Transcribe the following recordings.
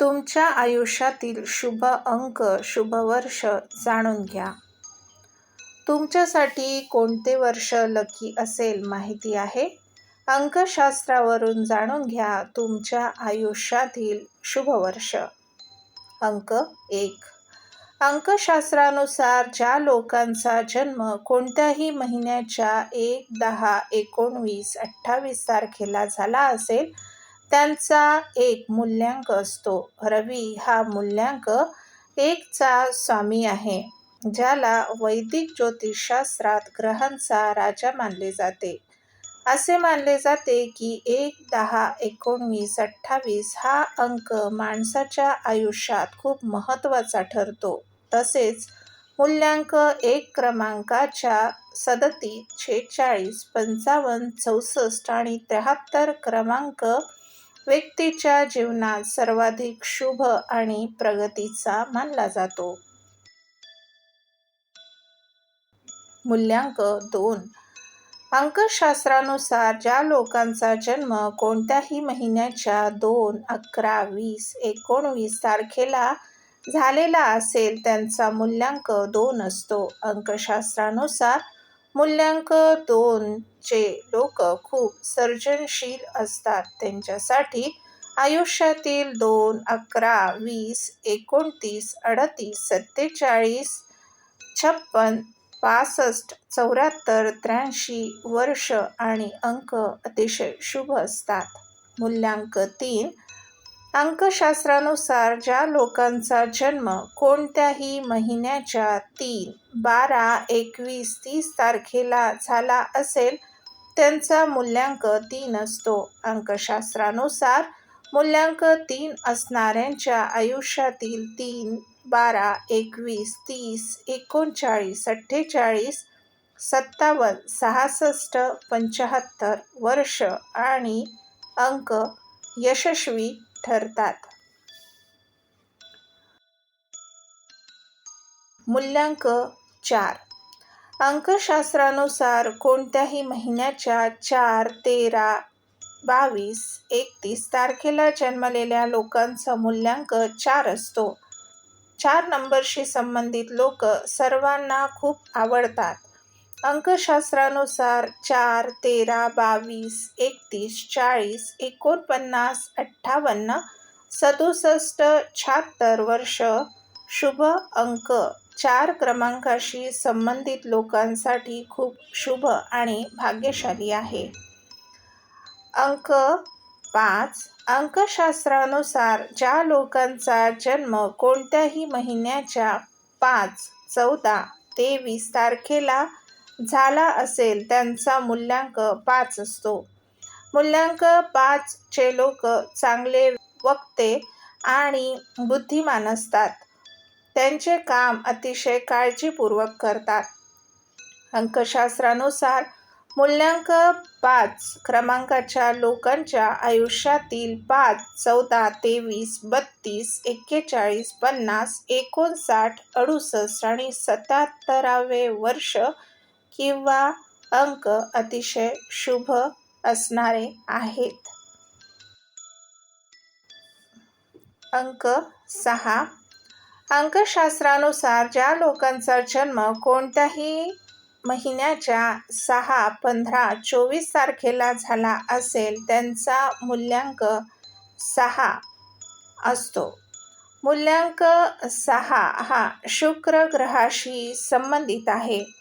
तुमच्या आयुष्यातील शुभ अंक शुभ वर्ष जाणून घ्या. तुमच्यासाठी कोणते वर्ष लकी असेल माहिती आहे? अंकशास्त्रावरून जाणून घ्या तुमच्या आयुष्यातील शुभ वर्ष. अंक एक. अंकशास्त्रानुसार ज्या लोकांचा जन्म कोणत्याही महिन्याच्या एक दहा एकोणवीस अठ्ठावीस तारखेला झाला असेल त्यांचा एक मूल्यांक असतो. रवी हा मूल्यांक एकचा स्वामी आहे ज्याला वैदिक ज्योतिषशास्त्रात ग्रहांचा राजा मानले जाते. असे मानले जाते की एक दहा एकोणवीस अठ्ठावीस हा अंक माणसाच्या आयुष्यात खूप महत्त्वाचा ठरतो. तसेच मूल्यांक एक क्रमांकाच्या सदतीस छेचाळीस पंचावन्न चौसष्ट आणि त्र्याहत्तर क्रमांक व्यक्तीच्या जीवनात सर्वाधिक शुभ आणि प्रगतीचा मानला जातो. मूल्यांक दोन. अंकशास्त्रानुसार ज्या लोकांचा जन्म कोणत्याही महिन्याच्या दोन अकरा वीस एकोणवीस तारखेला झालेला असेल त्यांचा मूल्यांक दोन असतो. अंकशास्त्रानुसार मूल्यांक दोनचे लोक खूप सर्जनशील असतात. त्यांच्यासाठी आयुष्यातील दोन अकरा वीस एकोणतीस अडतीस सत्तेचाळीस छप्पन पासष्ट चौऱ्याहत्तर त्र्याऐंशी वर्ष आणि अंक अतिशय शुभ असतात. मूल्यांक तीन अंकशास्त्रानुसार ज्या लोकांचा जन्म कोणत्याही महिन्याच्या तीन बारा एकवीस तीस तारखेला झाला असेल त्यांचा मूल्यांक तीन असतो. अंकशास्त्रानुसार मूल्यांक तीन असणाऱ्यांच्या आयुष्यातील तीन बारा एकवीस तीस एकोणचाळीस अठ्ठेचाळीस सत्तावन्न सहासष्ट पंच्याहत्तर वर्ष आणि अंक यशस्वी ठरतात. मूल्यांक चार. अंकशास्त्रानुसार कोणत्याही महिन्याच्या चार तेरा बावीस एकतीस तारखेला जन्मलेल्या लोकांचा मूल्यांक चार असतो. चार नंबरशी संबंधित लोक सर्वांना खूप आवडतात. अंकशास्त्रानुसार चार तेरा बावीस एकतीस चाळीस एकोणपन्नास अठ्ठावन्न सदुसष्ट शहात्तर वर्ष. शुभ अंक. चार क्रमांकाशी संबंधित लोकांसाठी खूप शुभ आणि भाग्यशाली आहे. अंक पाच. अंकशास्त्रानुसार ज्या लोकांचा जन्म कोणत्याही महिन्याच्या पाच चौदा तेवीस तारखेला झाला असेल त्यांचा मूल्यांक पाच असतो. मूल्यांक पाचचे लोक चांगले वक्ते आणि बुद्धिमान असतात. त्यांचे काम अतिशय काळजीपूर्वक करतात. अंकशास्त्रानुसार मूल्यांक पाच क्रमांकाच्या लोकांच्या आयुष्यातील पाच चौदा तेवीस बत्तीस एक्केचाळीस पन्नास एकोणसाठ अडुसष्ट आणि सत्याहत्तरावे वर्ष किंवा अंक अतिशय शुभ असणारे आहेत. अंक सहा. अंकशास्त्रानुसार ज्या लोकांचा जन्म कोणत्याही महिन्याच्या सहा पंधरा चोवीस तारखेला झाला असेल त्यांचा मूल्यांक सहा असतो. मूल्यांक सहा हा शुक्र ग्रहाशी संबंधित आहे.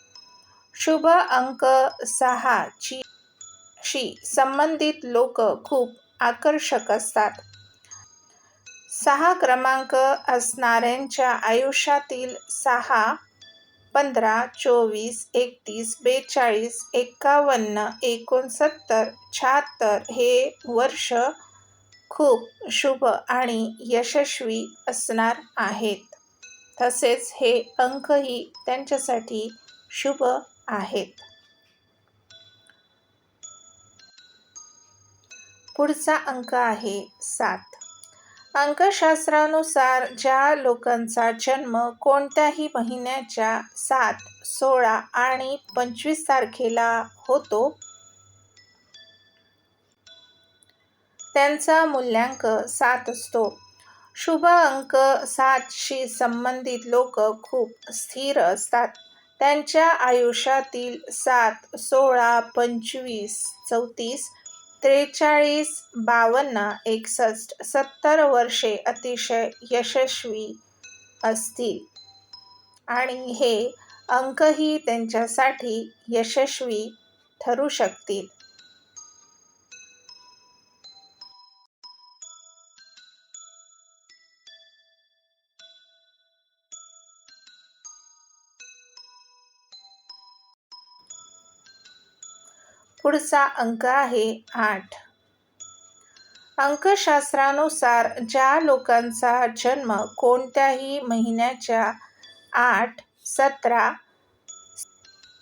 शुभ अंक सहाची शी संबंधित लोक खूप आकर्षक असतात. सहा क्रमांक असणाऱ्यांच्या आयुष्यातील सहा पंधरा चोवीस एकतीस बेचाळीस एकावन्न एकोणसत्तर शहात्तर हे वर्ष खूप शुभ आणि यशस्वी असणार आहेत. तसेच हे अंकही त्यांच्यासाठी शुभ आहेत. पुढचा अंक आहे सात. अंकशास्त्रानुसार ज्या लोकांचा जन्म कोणत्याही महिन्याच्या सात सोळा आणि पंचवीस तारखेला होतो त्यांचा मूल्यांक सात असतो. शुभ अंक सातशी संबंधित लोक खूप स्थिर असतात. त्यांच्या आयुष्यातील सात सोळा पंचवीस चौतीस त्रेचाळीस बावन्न एकसष्ट सत्तर वर्षे अतिशय यशस्वी असतील. आणि हे अंकही त्यांच्यासाठी यशस्वी ठरू शकतील. पुढचा अंक आहे आठ. अंकशास्त्रानुसार ज्या लोकांचा जन्म कोणत्याही महिन्याच्या आठ सतरा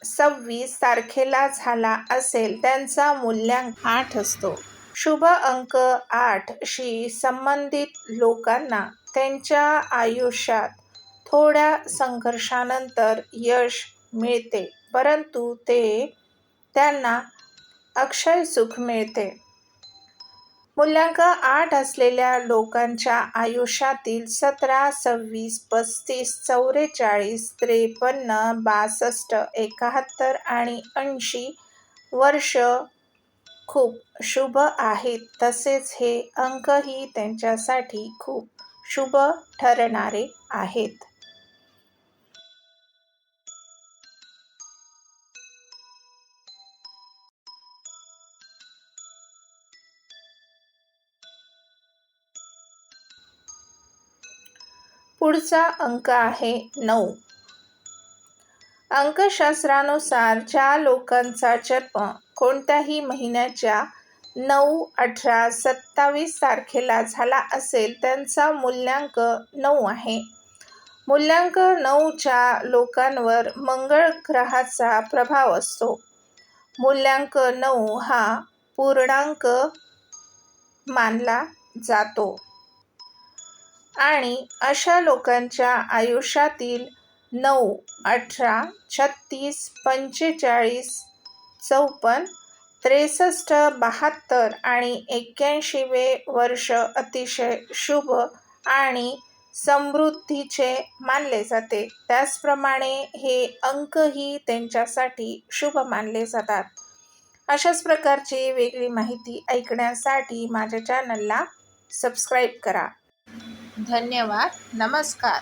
सव्वीस तारखेला झाला असेल त्यांचा मूल्यांक आठ असतो. शुभ अंक आठ शी संबंधित लोकांना त्यांच्या आयुष्यात थोड्या संघर्षानंतर यश मिळते परंतु ते त्यांना अक्षय सुख मिळते. मूल्यांक आठ असलेल्या लोकांच्या आयुष्यातील सतरा सव्वीस पस्तीस चौवेचाळीस त्रेपन्न बासष्ट एकाहत्तर आणि ऐंशी वर्ष खूप शुभ आहेत. तसेच हे अंकही त्यांच्यासाठी खूप शुभ ठरणारे आहेत. पुढचा अंक आहे नऊ. अंकशास्त्रानुसार ज्या लोकांचा जन्म कोणत्याही महिन्याच्या नऊ अठरा सत्तावीस तारखेला झाला असेल त्यांचा मूल्यांक नऊ आहे. मूल्यांक नऊच्या लोकांवर मंगळ ग्रहाचा प्रभाव असतो. मूल्यांक नऊ हा पूर्णांक मानला जातो. आणि अशा लोकांच्या आयुष्यातील नऊ अठरा छत्तीस पंचेचाळीस चौपन्न त्रेसष्ट बहात्तर आणि एक्क्याऐंशीवे वर्ष अतिशय शुभ आणि समृद्धीचे मानले जाते. त्याचप्रमाणे हे अंकही त्यांच्यासाठी शुभ मानले जातात. अशाच प्रकारची वेगळी माहिती ऐकण्यासाठी माझ्या चॅनलला सबस्क्राईब करा. धन्यवाद. नमस्कार.